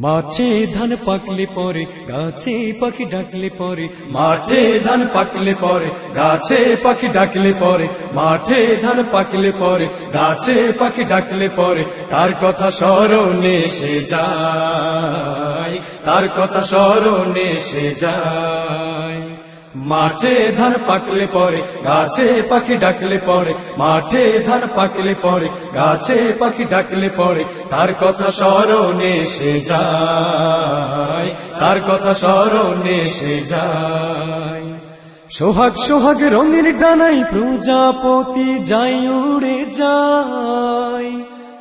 মাঠে ধান পাকলে পরে, গাছে পাখি ডাকলে পরে, মাঠে ধান পাকলে পরে, গাছে পাখি ডাকলে পরে, মাঠে ধান পাকলে পরে, গাছে পাখি ডাকলে পরে, তার কথা স্মরণে সে যায়, তার কথা স্মরণে সে যায়। মাঠে ধান পাকলে পরে, গাছে পাখি ডাকলে পরে, মাঠে ধান পাকলে পরে, গাছে পাখি ডাকলে পরে, তার কথা স্মরণে সে যায়, তার কথা স্মরণে সে যায়। সোহাগ সোহাগ রঙের ডানাই প্রজাপতি যাই উড়ে যায়।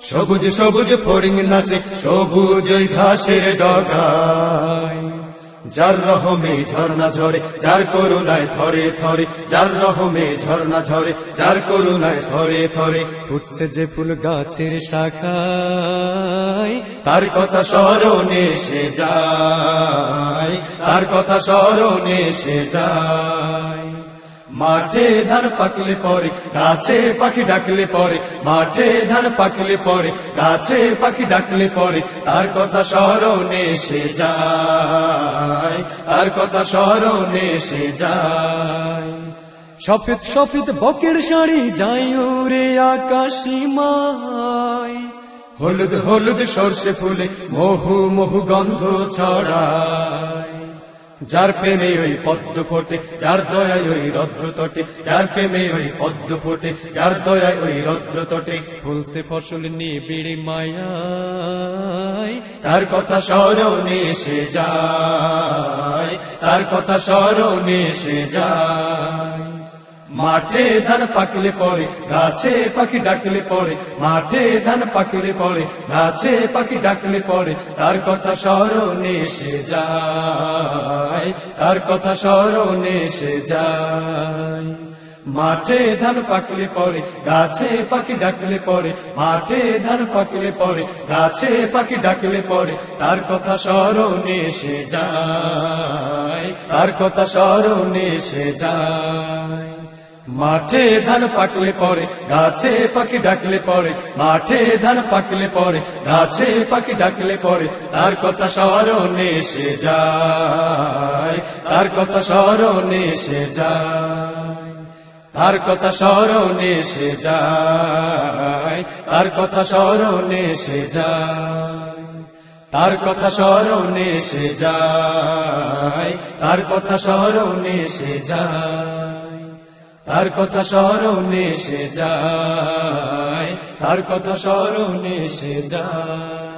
সবুজ সবুজ ফড়িং নাচে, সবুজ ঘাসের ডগায়। যার রহমে ঝর্ণা ঝরে, যার করুণায় থরে থরে, যার রহমে ঝর্ণা ঝরে, যার করুণায় থরে থরে, ফুটছে যে ফুল গাছের শাখায়, তার কথা স্মরণে সে যায়, তার কথা স্মরণে সে যায়। মাঠে ধান পাকলে পরে, গাছে পাখি ডাকলে পরে, মাঠে ধান পাকলে পরে, গাছে পাখি ডাকলে পরে, তার কথা স্মরণে সে যায়, তার কথা স্মরণে সে যায়। সফেদ সফেদ বকের শাড়ি যাই ওরে আকাশি মায় হলুদ হলুদ সর্ষে ফুলে, মহু মহু গন্ধ ছড়ায়। যার প্রেমে ওই পদ্ম ফোটে, যার দয়ায় ওই রদ্র তটে, যার প্রেমে ওই পদ্ম ফোটে, যার দয়ায় ওই রদ্র তটে। ফুলছে ফসল নিয়ে বেড়ে মায়ায়, তার কথা স্মরণে সে যায়, তার কথা স্মরণে সে যায়। মাঠে ধান পাকলে পরে, গাছে পাখি ডাকলে পরে, মাঠে ধান পাকলে পরে, গাছে পাখি ডাকলে পরে, তার কথা স্মরণে সে যায়, তার কথা স্মরণে সে যায়। মাঠে ধান পাকলে পরে, গাছে পাখি ডাকলে পরে, মাঠে ধান পাকলে পরে, গাছে পাখি ডাকলে পরে, তার কথা স্মরণে সে যায়, তার কথা স্মরণে সে যায়। মাঠে ধান পাকলে পরে, গাছে পাখি ডাকলে পরে, মাঠে ধান পাকলে পরে, গাছে পাখি ডাকলে পরে, তার কথা স্মরণে সে যায়, তার কথা স্মরণে সে যায়, তার কথা স্মরণে সে যায়, তার কথা স্মরণে সে যায়, তার কথা স্মরণে সে যায়, তার কথা স্মরণে সে যায়। তার কথা স্মরণে সে যায় তার কথা স্মরণে সে যায়।